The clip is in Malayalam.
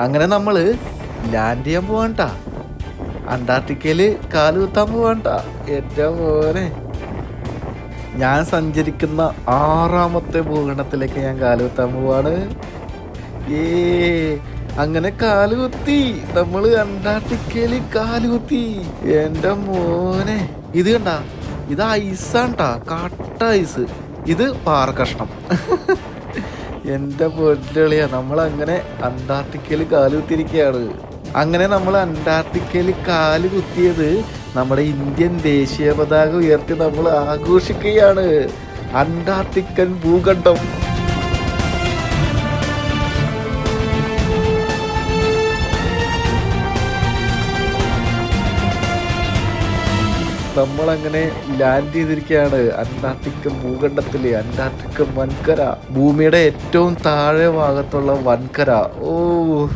അങ്ങനെ നമ്മൾ ലാൻഡ് ചെയ്യാൻ പോവാണ്ട. അന്റാർട്ടിക്കയിൽ കാൽ കുത്താൻ പോവാണ്ട. ഏറ്റവും പോലെ ഞാൻ സഞ്ചരിക്കുന്ന ആറാമത്തെ ഭൂഖണ്ഡത്തിലേക്ക് ഞാൻ കാൽ കുത്താൻ പോവാണ്. ഏ അങ്ങനെ കാൽ കാലുകുത്തി നമ്മൾ അന്റാർട്ടിക്കയിൽ കാലുകുത്തി എന്റെ മോനെ. ഇത് കണ്ട ഇത് ഐസാണ്ടാ. കട്ട ഐസ്. ഇത് പാറ കഷ്ണം പൊന്നളിയാ നമ്മൾ അങ്ങനെ അന്റാർട്ടിക്കയിൽ കാൽ കുത്തിയിരിക്കുകയാണ് അങ്ങനെ നമ്മൾ അന്റാർട്ടിക്കയിൽ കാൽ കുത്തിയത് നമ്മുടെ ഇന്ത്യൻ ദേശീയ പതാക ഉയർത്തി നമ്മൾ ആഘോഷിക്കുകയാണ്. അന്റാർട്ടിക്കൻ ഭൂഖണ്ഡം. നമ്മളങ്ങനെ ലാൻഡ് ചെയ്തിരിക്കുകയാണ് അന്റാർട്ടിക്ക ഭൂഖണ്ഡത്തിലെ അന്റാർട്ടിക്ക വൻകര. ഭൂമിയുടെ ഏറ്റവും താഴെ ഭാഗത്തുള്ള വൻകര. ഓ.